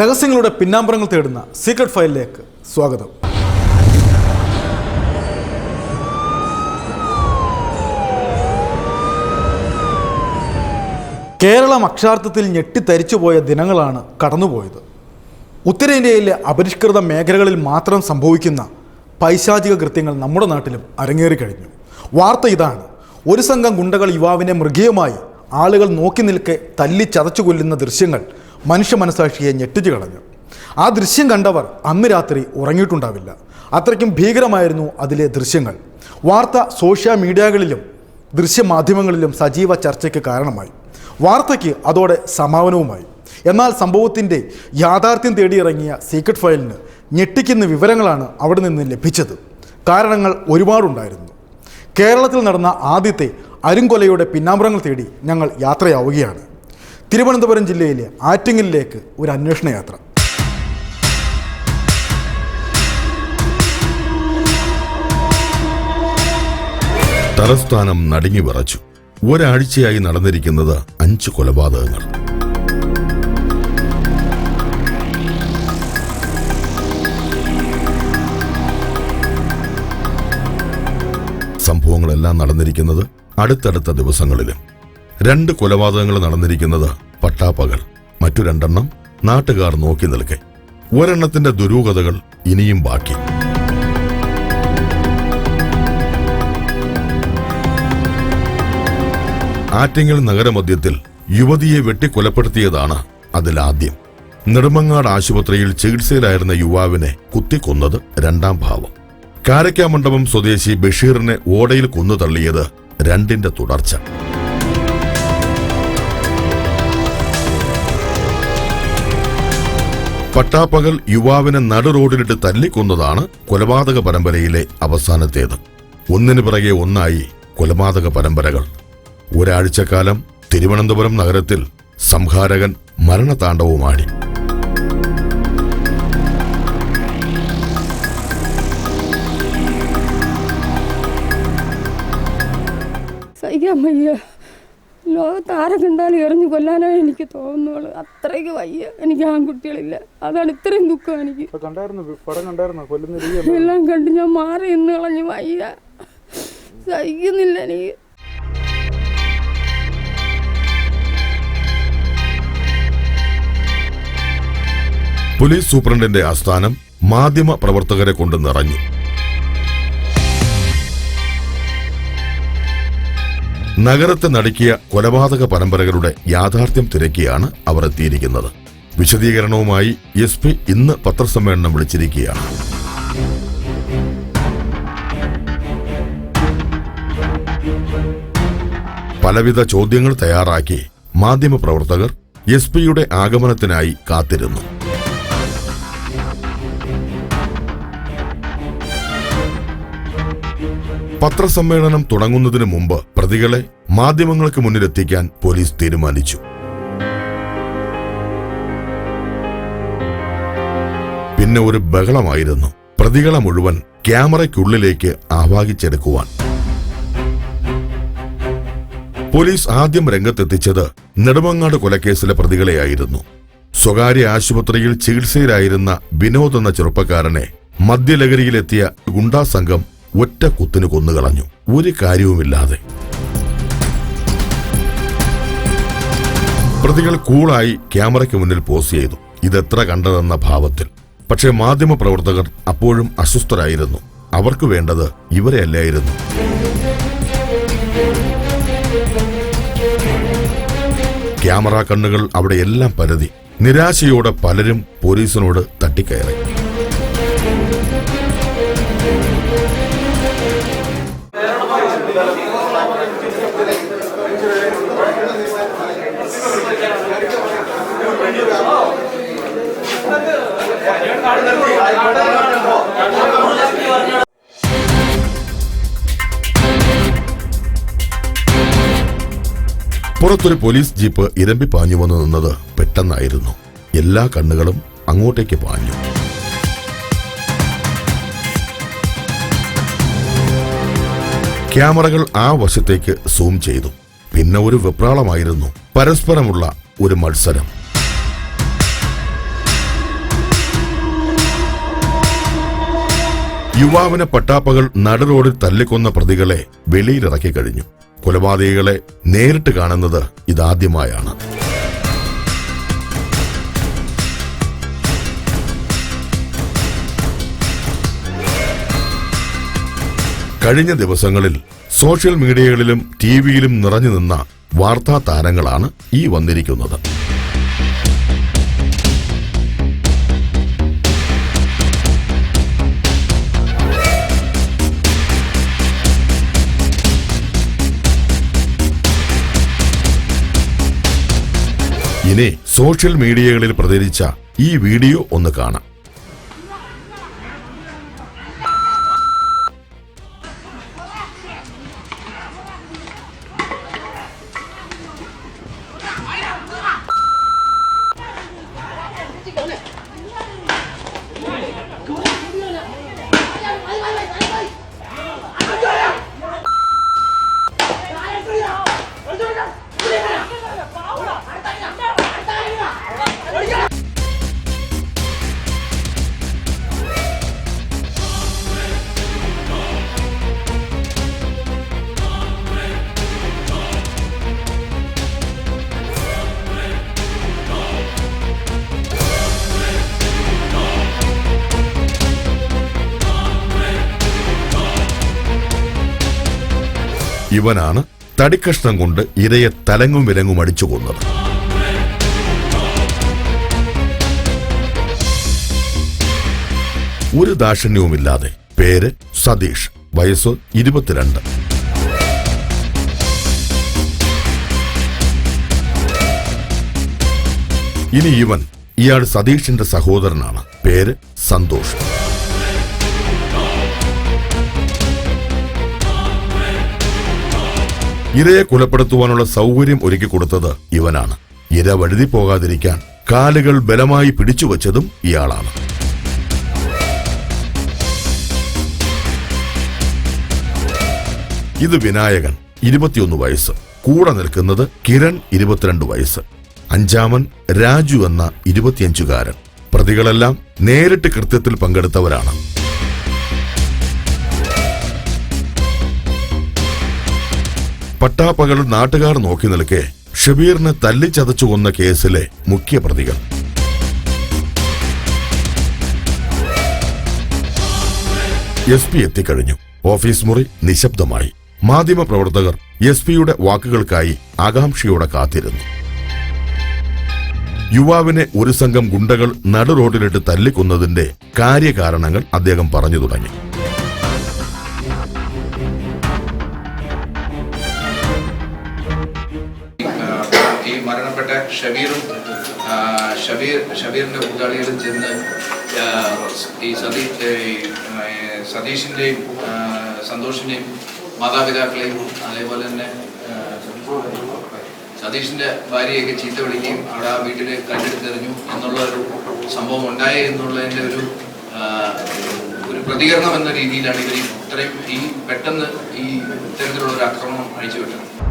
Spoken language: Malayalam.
രഹസ്യങ്ങളുടെ പിന്നാമ്പുറങ്ങൾ തേടുന്ന സീക്രട്ട് ഫയലിലേക്ക് സ്വാഗതം. കേരളം അക്ഷാർത്ഥത്തിൽ ഞെട്ടിത്തരിച്ചുപോയ ദിനങ്ങളാണ് കടന്നുപോയത്. ഉത്തരേന്ത്യയിലെ അപരിഷ്കൃത മേഖലകളിൽ മാത്രം സംഭവിക്കുന്ന പൈശാചിക കൃത്യങ്ങൾ നമ്മുടെ നാട്ടിലും അരങ്ങേറിക്കഴിഞ്ഞു വാർത്ത ഇതാണ് ഒരു സംഘം ഗുണ്ടകൾ യുവാവിനെ മൃഗീയമായി ആളുകൾ നോക്കി നിൽക്കെ തല്ലി ചതച്ചു കൊല്ലുന്ന ദൃശ്യങ്ങൾ മനുഷ്യ മനസാക്ഷിയെ ഞെട്ടിച്ചു കളഞ്ഞു. ആ ദൃശ്യം കണ്ടവർ അന്ന് രാത്രി ഉറങ്ങിയിട്ടുണ്ടാവില്ല. അത്രയ്ക്കും ഭീകരമായിരുന്നു അതിലെ ദൃശ്യങ്ങൾ. വാർത്ത സോഷ്യൽ മീഡിയകളിലും ദൃശ്യമാധ്യമങ്ങളിലും സജീവ ചർച്ചയ്ക്ക് കാരണമായി. വാർത്തയ്ക്ക് അതോടെ സമാപനവുമായി. എന്നാൽ സംഭവത്തിന്റെ യാഥാർത്ഥ്യം തേടിയിറങ്ങിയ സീക്രട്ട് ഫയലിന് ഞെട്ടിക്കുന്ന വിവരങ്ങളാണ് അവിടെ നിന്ന് ലഭിച്ചത്. കാരണങ്ങൾ ഒരുപാടുണ്ടായിരുന്നു. കേരളത്തിൽ നടന്ന ആദ്യത്തെ അരുങ്കൊലയുടെ പിന്നാമ്പുറങ്ങൾ തേടി ഞങ്ങൾ യാത്രയാവുകയാണ്. തിരുവനന്തപുരം ജില്ലയിലെ ആറ്റിങ്ങലിലേക്ക് ഒരു അന്വേഷണ യാത്ര. തലസ്ഥാനം നടുങ്ങി വിറച്ചു. ഒരാഴ്ചയായി നടന്നിരിക്കുന്നത് അഞ്ച് കൊലപാതകങ്ങൾ. സംഭവങ്ങളെല്ലാം നടന്നിരിക്കുന്നത് അടുത്തടുത്ത ദിവസങ്ങളിലും. രണ്ട് കൊലപാതകങ്ങൾ നടന്നിരിക്കുന്നത് പട്ടാപ്പകൽ. മറ്റു രണ്ടെണ്ണം നാട്ടുകാർ നോക്കി നിൽക്കെ. ഒരെണ്ണത്തിന്റെ ദുരൂഹതകൾ ഇനിയും ബാക്കി. ആറ്റിങ്ങൽ നഗരമധ്യത്തിൽ യുവതിയെ വെട്ടിക്കൊലപ്പെടുത്തിയതാണ് അതിലാദ്യം. നെടുമങ്ങാട് ആശുപത്രിയിൽ ചികിത്സയിലായിരുന്ന യുവാവിനെ കുത്തിക്കൊന്നത് രണ്ടാം ഭാവം. കാരക്കാമണ്ഡപം സ്വദേശി ബഷീറിനെ ഓടയിൽ കൊന്നു തള്ളിയത് രണ്ടിന്റെ തുടർച്ച. പട്ടാപ്പകൽ യുവാവിനെ നടുറോഡിലിട്ട് തല്ലിക്കൊന്നതാണ് കൊലപാതക പരമ്പരയിലെ അവസാനത്തേത്. ഒന്നിനു പിറകെ ഒന്നായി കൊലപാതക പരമ്പരകൾ. ഒരാഴ്ചക്കാലം തിരുവനന്തപുരം നഗരത്തിൽ സംഹാരകൻ മരണതാണ്ഡവുമാടി സഹിക്കാൻ ലോകത്ത് ആരെ കണ്ടാലും എറിഞ്ഞു കൊല്ലാനാണ് എനിക്ക് തോന്നുന്നുള്ളു. അത്രയ്ക്ക് വയ്യ. എനിക്ക് ആൺകുട്ടികളില്ല. അതാണ് ഇത്രയും ദുഃഖം എനിക്ക്. എല്ലാം കണ്ട് ഞാൻ മാറി ഇന്ന് കളഞ്ഞു വയ്യ. സഹിക്കുന്നില്ല എനിക്ക്. പോലീസ് സൂപ്രണ്ടിന്റെ ആസ്ഥാനം മാധ്യമ പ്രവർത്തകരെ കൊണ്ട് നിറഞ്ഞു. നഗരത്തെ നടുക്കിയ കൊലപാതക പരമ്പരകളുടെ യാഥാർത്ഥ്യം തിരക്കിയാണ് അവർ എത്തിയിരിക്കുന്നത്. വിശദീകരണവുമായി എസ് പി ഇന്ന് പത്രസമ്മേളനം വിളിച്ചിരിക്കുകയാണ്. പലവിധ ചോദ്യങ്ങൾ തയ്യാറാക്കി മാധ്യമപ്രവർത്തകർ എസ് പിയുടെ ആഗമനത്തിനായി കാത്തിരുന്നു. പത്രസമ്മേളനം തുടങ്ങുന്നതിന് മുമ്പ് പ്രതികളെ മാധ്യമങ്ങൾക്ക് മുന്നിലെത്തിക്കാൻ പോലീസ് തീരുമാനിച്ചു. പിന്നെ ഒരു ബഹളമായിരുന്നു. പ്രതികളെ മുഴുവൻ ക്യാമറയ്ക്കുള്ളിലേക്ക് ആവാഹിച്ചെടുക്കുവാൻ. പോലീസ് ആദ്യം രംഗത്തെത്തിച്ചത് നെടുമങ്ങാട് കൊലക്കേസിലെ പ്രതികളെയായിരുന്നു. സ്വകാര്യ ആശുപത്രിയിൽ ചികിത്സയിലായിരുന്ന വിനോദ് എന്ന ചെറുപ്പക്കാരനെ മദ്യലഹരിയിലെത്തിയ ഗുണ്ടാ സംഘം ഒറ്റ കുത്തിന് കൊന്നുകളഞ്ഞു ഒരു കാര്യവുമില്ലാതെ. പ്രതികൾ കൂളായി ക്യാമറയ്ക്ക് മുന്നിൽ പോസ് ചെയ്തു. ഇതെത്ര കണ്ടതെന്ന ഭാവത്തിൽ. പക്ഷേ മാധ്യമപ്രവർത്തകർ അപ്പോഴും അസ്വസ്ഥരായിരുന്നു. അവർക്ക് വേണ്ടത് ഇവരെ അല്ലായിരുന്നു ക്യാമറ കണ്ണുകൾ അവിടെയെല്ലാം പരതി. നിരാശയോടെ പലരും പോലീസിനോട് തട്ടിക്കയറി. പുറത്തൊരു പോലീസ് ജീപ്പ് ഇരമ്പി പാഞ്ഞു വന്നു നിന്നത് പെട്ടെന്നായിരുന്നു. എല്ലാ കണ്ണുകളും അങ്ങോട്ടേക്ക് പാഞ്ഞു. ക്യാമറകൾ ആ വശത്തേക്ക് സൂം ചെയ്തു. പിന്നെ ഒരു വെപ്രാളമായിരുന്നു. പരസ്പരമുള്ള ഒരു മത്സരം. യുവാവിനെ പട്ടാപ്പകൾ നടുറോഡിൽ തല്ലിക്കൊന്ന പ്രതികളെ വെളിയിലിറക്കി കഴിഞ്ഞു. കൊലപാതകികളെ നേരിട്ട് കാണുന്നത് ഇതാദ്യമായാണ്. കഴിഞ്ഞ ദിവസങ്ങളിൽ സോഷ്യൽ മീഡിയകളിലും ടി വിയിലും നിറഞ്ഞു നിന്ന വാർത്താ താരങ്ങളാണ് ഈ വന്നിരിക്കുന്നത്. ഇനി സോഷ്യൽ മീഡിയകളിൽ പ്രചരിച്ച ഈ വീഡിയോ ഒന്ന് കാണാം. ഇവനാണ് തടിക്കഷ്ണം കൊണ്ട് ഇരയെ തലങ്ങും വിലങ്ങും അടിച്ചു കൊന്നത്. ഒരു ദാക്ഷിണ്യവുമില്ലാതെ പേര് സതീഷ് വയസ്സ് ഇരുപത്തിരണ്ട്. ഇനി ഇവൻ ഇയാൾ സതീഷിന്റെ സഹോദരനാണ്. പേര് സന്തോഷ്. ഇരയെ കൊലപ്പെടുത്തുവാനുള്ള സൗകര്യം ഒരുക്കി കൊടുത്തത് ഇവനാണ്. ഇര വഴുതി പോകാതിരിക്കാൻ കാലുകൾ ബലമായി പിടിച്ചുവച്ചതും ഇയാളാണ്. ഇത് വിനായകൻ ഇരുപത്തിയൊന്ന് വയസ്സ്. കൂടെ നിൽക്കുന്നത് കിരൺ ഇരുപത്തിരണ്ട് വയസ്സ്. അഞ്ചാമൻ രാജു എന്ന ഇരുപത്തിയഞ്ചുകാരൻ. പ്രതികളെല്ലാം നേരിട്ട് കൃത്യത്തിൽ പങ്കെടുത്തവരാണ്. പട്ടാപ്പകൽ നാട്ടുകാർ നോക്കി നിൽക്കെ ഷബീറിനെ തല്ലിച്ചതച്ചു കൊന്ന കേസിലെ മുഖ്യ പ്രതികൾ എസ് പി എത്തിക്കഴിഞ്ഞു. ഓഫീസ് മുറി നിശബ്ദമായി. മാധ്യമപ്രവർത്തകർ എസ് പിയുടെ വാക്കുകൾക്കായി ആകാംക്ഷയോടെ കാത്തിരുന്നു. യുവാവിനെ ഒരു സംഘം ഗുണ്ടകൾ നടുറോഡിലിട്ട് തല്ലിക്കുന്നതിന്റെ കാര്യകാരണങ്ങൾ അദ്ദേഹം പറഞ്ഞു തുടങ്ങി. ഷബീറും ഷബീർ ഷബീറിന്റെ കൂട്ടാളികളും ചെന്ന് ഈ സതീ സതീഷിന്റെയും സന്തോഷിന്റെയും മാതാപിതാക്കളെയും അതേപോലെ തന്നെ സതീഷിന്റെ ഭാര്യയൊക്കെ ചീത്ത വിളിക്കുകയും അവിടെ ആ വീട്ടിൽ കണ്ടെടുത്തെറിഞ്ഞു എന്നുള്ള ഒരു സംഭവം ഉണ്ടായി എന്നുള്ളതിന്റെ ഒരു ഒരു പ്രതികരണം എന്ന രീതിയിലാണ് ഇവർ ഇത്രയും ഈ പെട്ടെന്ന് ഈ ഇത്തരത്തിലുള്ള ഒരു ആക്രമണം അഴിച്ചുവിട്ടത്.